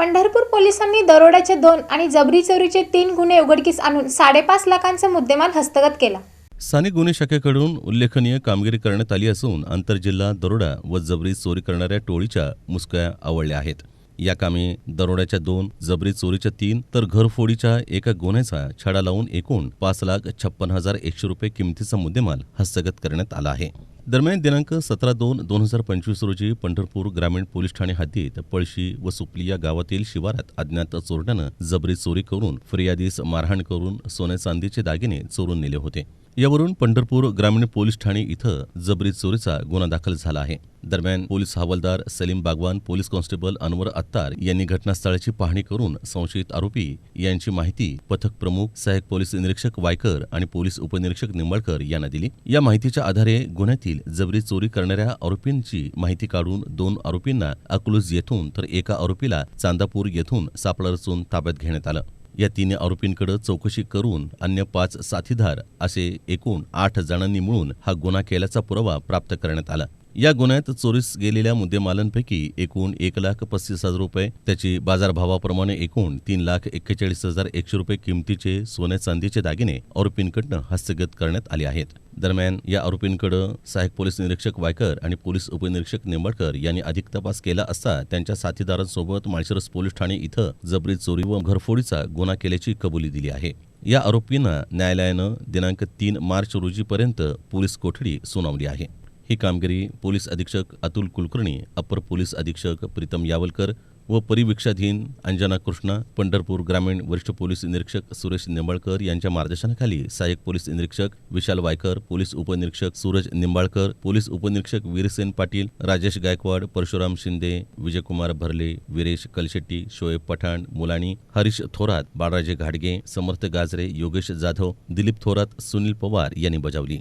पंढरपूर पोलिसांनी दरोड्याचे दोन आणि जबरी चोरीचे तीन गुन्हे उघडकीस आणून साडेपाच लाखांचा मुद्देमाल हस्तगत केला. स्थानिक गुन्हे शाखेकडून उल्लेखनीय कामगिरी करण्यात आली असून आंतरजिल्हा दरोडा व जबरी चोरी करणाऱ्या टोळीच्या मुसक्या आवळल्या आहेत. या कामी दरोड्याच्या दोन जबरी चोरीच्या तीन तर घरफोडीच्या एका गुन्ह्याचा छडा लावून एकूण पाच लाख छप्पन हजार एकशे रुपये किमतीचा मुद्देमाल हस्तगत करण्यात आला आहे. दरम्यान दिनांक सतरा दोन दोन हजार पंचवीस रोजी पंढरपूर ग्रामीण पोलीस ठाणे हद्दीत पळशी व सुपली या गावातील शिवारात अज्ञात चोरट्यानं जबरी चोरी करून फिर्यादीस मारहाण करून सोने चांदीचे दागिने चोरून नेले होते. यावरून पंढरपूर ग्रामीण पोलीस ठाणे इथं जबरी चोरीचा गुन्हा दाखल झाला आहे. दरम्यान police havaldar Salim Bagwan police constable Anwar Attar यांनी घटनास्थळाची पाहणी करून संशयित आरोपी यांची माहिती पथक प्रमुख सहाय्यक पोलीस निरीक्षक वायकर आणि पोलीस उपनिरीक्षक निंबाळकर यांना दिली. या माहितीच्या आधारे गुन्ह्यातील जबरी चोरी करणाऱ्या आरोपींची माहिती काढून दोन आरोपींना अकलूज येथून तर एका आरोपीला चांदापूर येथून सापळा रचून ताब्यात घेण्यात आलं. या तिन्ही आरोपींकडे चौकशी करून अन्य पाच साथीदार असे एकूण आठ जणांनी मिळून हा गुन्हा केल्याचा पुरावा प्राप्त करण्यात आला. या गुन्ह्यात चोरीस गेलेल्या मुद्देमालांपैकी एकूण एक लाख पस्तीस हजार रुपये त्याची बाजारभावाप्रमाणे एकूण तीन लाख एक्केचाळीस हजार एकशे रुपये किमतीचे सोने चांदीचे दागिने आरोपींकडनं हस्तगत करण्यात आले आहेत. दरम्यान या आरोपींकडे सहाय्यक पोलीस निरीक्षक वायकर आणि पोलीस उपनिरीक्षक निंबाळकर यांनी अधिक तपास केला असता त्यांच्या साथीदारांसोबत माळशिरस पोलीस ठाणे इथं जबरी चोरी व घरफोडीचा गुन्हा केल्याची कबुली दिली आहे. या आरोपींना न्यायालयानं दिनांक तीन मार्च रोजीपर्यंत पोलीस कोठडी सुनावली आहे. ही कामगिरी पोलीस अधीक्षक अतुल कुलकर्णी अपर पोलीस अधीक्षक प्रीतम यावलकर व परिवीक्षाधीन अंजना कृष्णा पंढरपूर ग्रामीण वरिष्ठ पोलीस निरीक्षक सुरेश निंबाळकर यांच्या मार्गदर्शनाखाली सहाय्यक पोलीस निरीक्षक विशाल वायकर पोलीस उपनिरीक्षक सूरज निंबाळकर पोलीस उपनिरीक्षक वीरसेन पाटील राजेश गायकवाड परशुराम शिंदे विजयकुमार भरले वीरेश कलशेट्टी शोएब पठाण मुलाणी हरीश थोरात बाळराजे घाडगे समर्थ गाजरे योगेश जाधव दिलीप थोरात सुनील पवार यांनी बजावली.